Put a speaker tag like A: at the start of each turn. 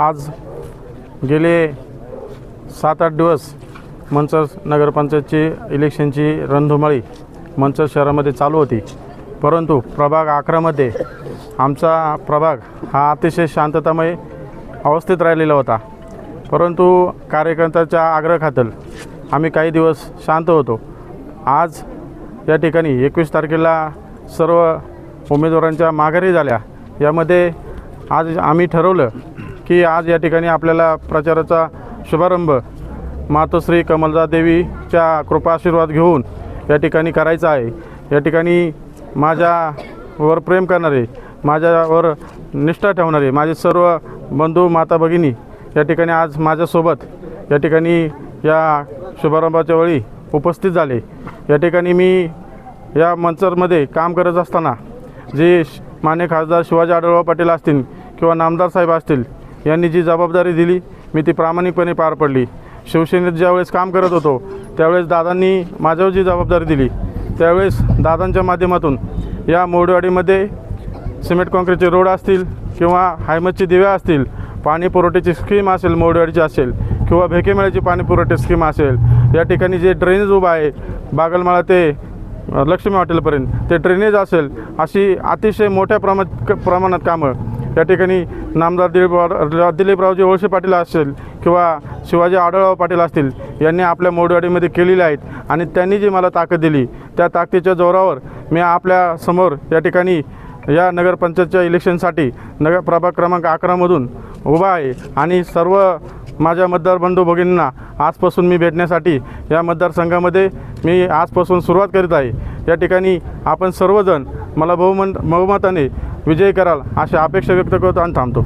A: आज गेले सात आठ दिवस मंचर नगरपंचायतची इलेक्शनची रणधुमाळी मंचर शहरामध्ये चालू होती. परंतु प्रभाग अकरामध्ये आमचा प्रभाग हा अतिशय शांततामय अवस्थेत राहिलेला होता. परंतु कार्यकर्त्याच्या आग्रहाखातर आम्ही काही दिवस शांत होतो. आज या ठिकाणी एकवीस तारखेला सर्व उमेदवारांच्या माघारी झाल्या. यामध्ये आज आम्ही ठरवलं की आज या ठिकाणी आपल्याला प्रचाराचा शुभारंभ मातोश्री कमलदा देवीच्या कृपा आशीर्वाद घेऊन या ठिकाणी करायचा आहे. या ठिकाणी माझ्यावर प्रेम करणारे माझ्यावर निष्ठा ठेवणारे माझे सर्व बंधू माता भगिनी या ठिकाणी आज माझ्यासोबत या ठिकाणी या शुभारंभाच्या वेळी उपस्थित झाले. या ठिकाणी मी या मंचरमध्ये काम करत असताना जे श- मान्य खासदार शिवाजी आढळराव पाटील असतील किंवा नामदार साहेब असतील यांनी जी जबाबदारी दिली मी ती प्रामाणिकपणे पार पडली. शिवसेनेत ज्यावेळेस काम करत होतो त्यावेळेस दादांनी माझ्यावर जी जबाबदारी दिली त्यावेळेस दादांच्या माध्यमातून या मोडवाडीमध्ये सिमेंट काँक्रीटचे रोड असतील किंवा हायमतची दिव्या असतील पाणी पुरवठ्याची स्कीम असेल मोडवाडीची असेल किंवा भेकेमेळ्याची पाणी पुरवठा स्कीम असेल या ठिकाणी जे ड्रेनेज उभा आहे बागलमाळा ते लक्ष्मी हॉटेलपर्यंत ते ड्रेनेज असेल अशी अतिशय मोठ्या प्रमाणात प्रमाणात कामं या ठिकाणी नामदार दिलीप दिलीपरावजी वळसे पाटील असेल किंवा शिवाजी आढळराव पाटील असतील यांनी आपल्या मोडवाडीमध्ये केलेले आहेत आणि त्यांनी जी मला ताकद दिली त्या ताकदीच्या जोरावर मी आपल्यासमोर या ठिकाणी या नगरपंचायतच्या इलेक्शनसाठी नगर प्रभाग क्रमांक अकरामधून उभा आहे आणि सर्व माझ्या मतदार बंधू भगिनींना आजपासून मी भेटण्यासाठी या मतदारसंघामध्ये मी आजपासून सुरुवात करीत आहे. या ठिकाणी आपण सर्वजण मला बहुमन बहुमताने विजयी कराल अशी अपेक्षा व्यक्त करतो आणि थांबतो.